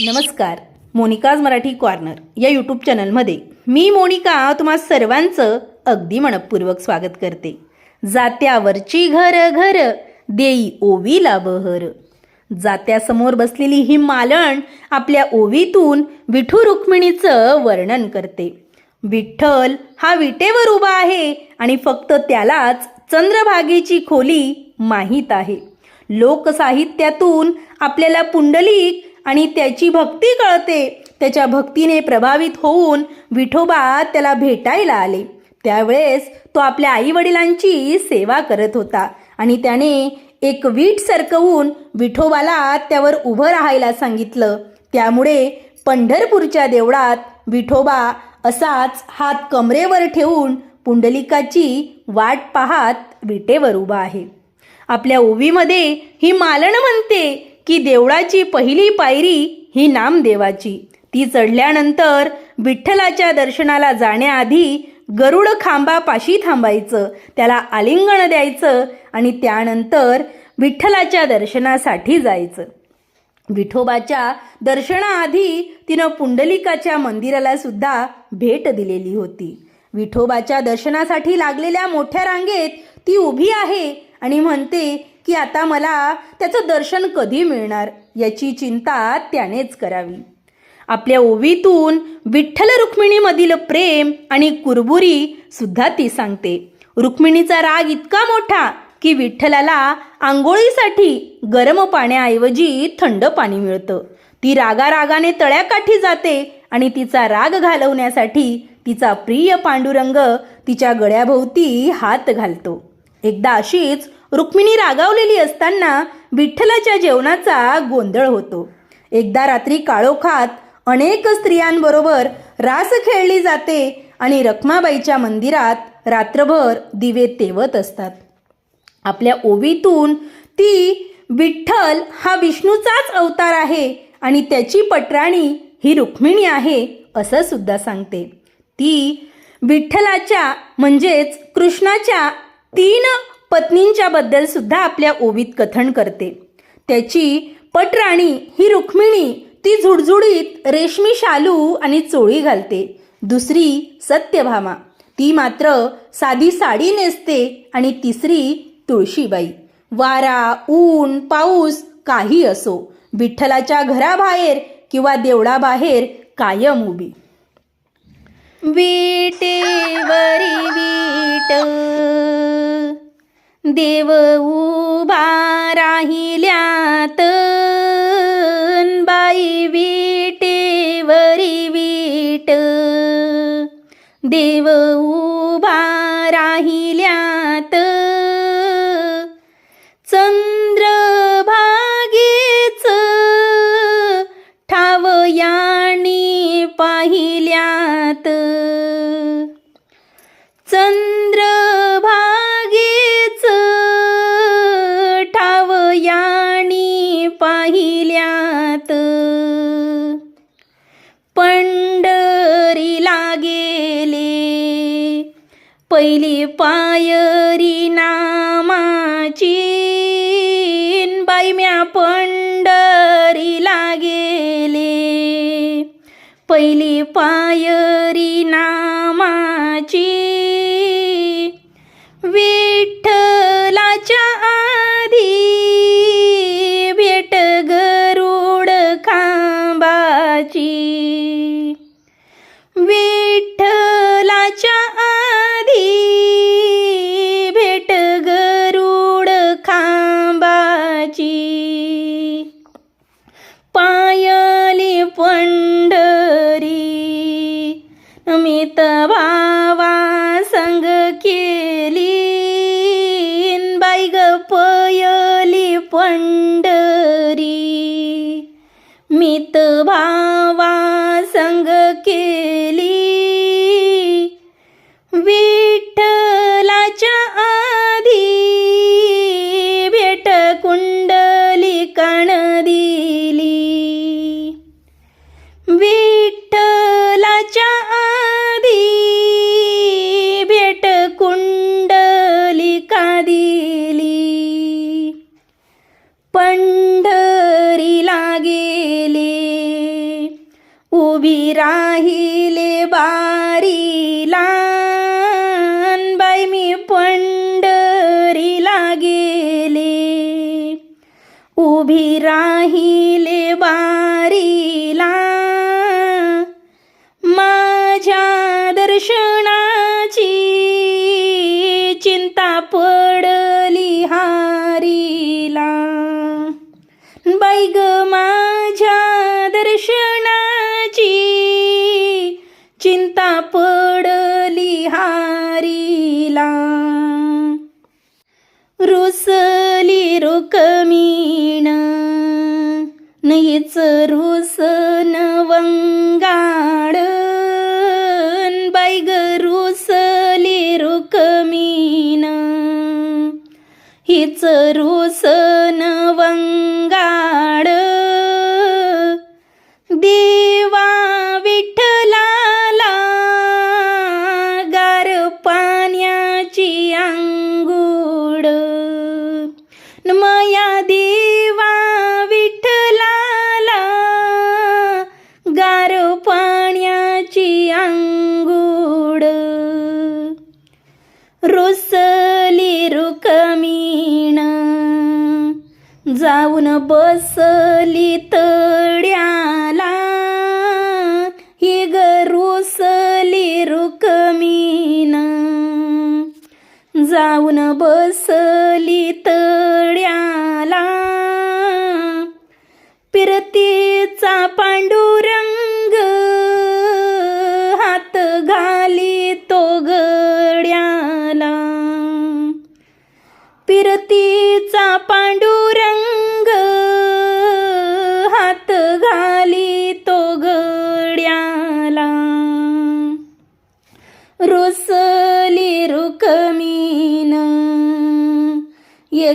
नमस्कार. मोनिकाज मराठी कॉर्नर या यूट्यूब चॅनलमध्ये मी मोनिका तुम्हा सर्वांचं अगदी मनपूर्वक स्वागत करते. जात्यावरची घर घर देई ओवीला बहर. जात्यासमोर बसलेली ही मालण आपल्या ओवीतून विठू रुक्मिणीचं वर्णन करते. विठ्ठल हा विटेवर उभा आहे आणि फक्त त्यालाच चंद्रभागेची खोली माहीत आहे. लोकसाहित्यातून आपल्याला पुंडलिक आणि त्याची भक्ती कळते. त्याच्या भक्तीने प्रभावित होऊन विठोबा त्याला भेटायला आले. त्यावेळेस तो आपल्या आईवडिलांची सेवा करत होता आणि त्याने एक वीट सरकवून विठोबाला त्यावर उभं राहायला सांगितलं. त्यामुळे पंढरपूरच्या देवळात विठोबा असाच हात कमरेवर ठेवून पुंडलिकाची वाट पाहत विटेवर उभा आहे. आपल्या ओवीमध्ये ही मालण म्हणते की देवळाची पहिली पायरी ही नामदेवाची. ती चढल्यानंतर विठ्ठलाच्या दर्शनाला जाण्याआधी गरुड खांबापाशी थांबायचं त्याला आलिंगण द्यायचं आणि त्यानंतर विठ्ठलाच्या दर्शनासाठी जायचं. विठोबाच्या दर्शनाआधी तिनं पुंडलिकाच्या मंदिराला सुद्धा भेट दिलेली होती. विठोबाच्या दर्शनासाठी लागलेल्या मोठ्या रांगेत ती उभी आहे आणि म्हणते की आता मला त्याचं दर्शन कधी मिळणार याची चिंता त्यानेच करावी. आपल्या ओवीतून विठ्ठल रुक्मिणीमधील प्रेम आणि कुरबुरी सुद्धा ती सांगते. रुक्मिणीचा राग इतका मोठा की विठ्ठलाला आंघोळीसाठी गरम पाण्याऐवजी थंड पाणी मिळतं. ती रागारागाने तळ्याकाठी जाते आणि तिचा राग घालवण्यासाठी तिचा प्रिय पांडुरंग तिच्या गळ्याभोवती हात घालतो. एकदा अशीच रुक्मिणी रागावलेली असताना विठ्ठलाच्या जेवणाचा गोंधळ होतो. एकदा रात्री काळोखात अनेक स्त्रियांबरोबर रास खेळली जाते आणि रखमाबाईच्या मंदिरात रात्रभर दिवे तेवत असतात. आपल्या ओवीतून ती विठ्ठल हा विष्णूचाच अवतार आहे आणि त्याची पटराणी ही रुक्मिणी आहे असं सुद्धा सांगते. ती विठ्ठलाच्या म्हणजेच कृष्णाच्या तीन पत्नींच्या बद्दल सुद्धा आपल्या ओवीत कथन करते. त्याची पटराणी ही रुक्मिणी ती झुडझुडीत रेशमी शालू आणि चोळी घालते. दुसरी सत्यभामा. ती मात्र साधी साडी नेसते आणि तिसरी तुळशीबाई. वारा ऊन पाऊस काही असो. विठ्ठलाच्या घराबाहेर किंवा देवळाबाहेर कायम उभी. विटेवरी वीट. देव उभा राहिल्यात. बाई विटेवरी वीट. देव उभा राहिल्यात. चंद्रभागेच ठावयाणी पाहिल्यात. पहिली पायरी नामाची. बाई म्या पंढरीला गेले पहिली पायरी नामाची. मित भावा संग के उभी राहिले बारीला. बाई मी पंढरीला गेले. उभी राहिले बारीला. माझ्या दर्शनाची चिंता पडली हारीला. बाई ग चिंता पडली हारीला. रुसली रुकमीण नयच रुस जाऊन बसली तड्याला ही गरुसली रुकमीन जाऊन बसली तड्याला पिरतीचा पांडू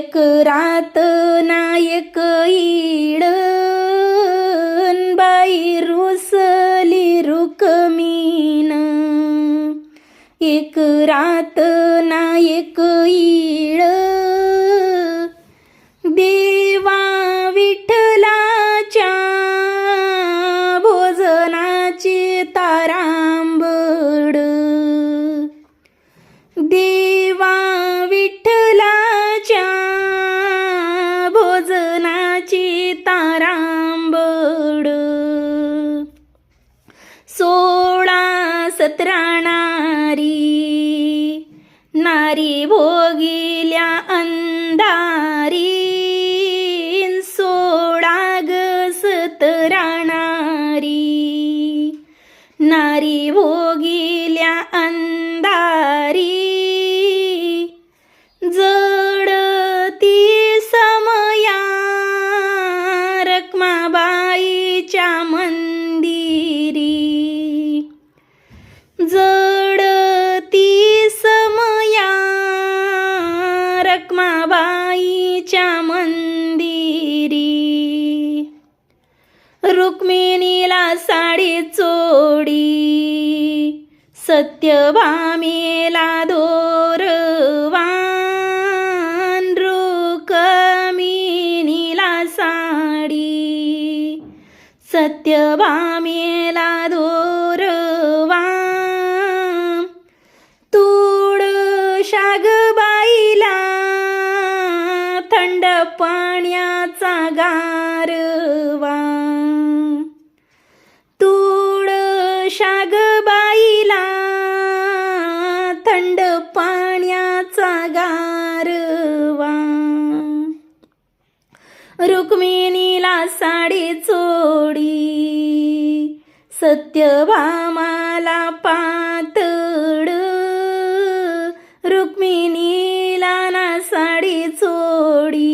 एक रात नायक इड ईड बाई रुसली रुकमीन एक रात नायक नारी भोगिल्या अंधारी सोळा ग सतरा सत्यभामेला साडी चोडी सत्यभामाला पातळ. रुक्मिणीला ना साडी चोडी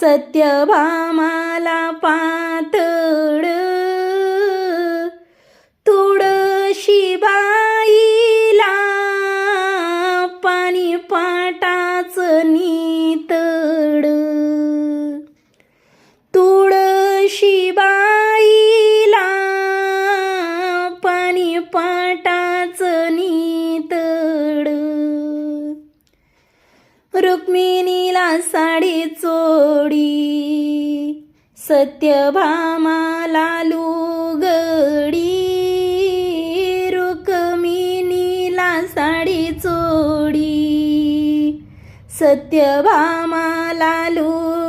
सत्यभामाला पातळ. तुळशीबाईला पाणी पाटाच नी साडी चोडी. सत्यभामा लालू गडी रुक्मिणीला साडी चोडी. सत्यभामा लालू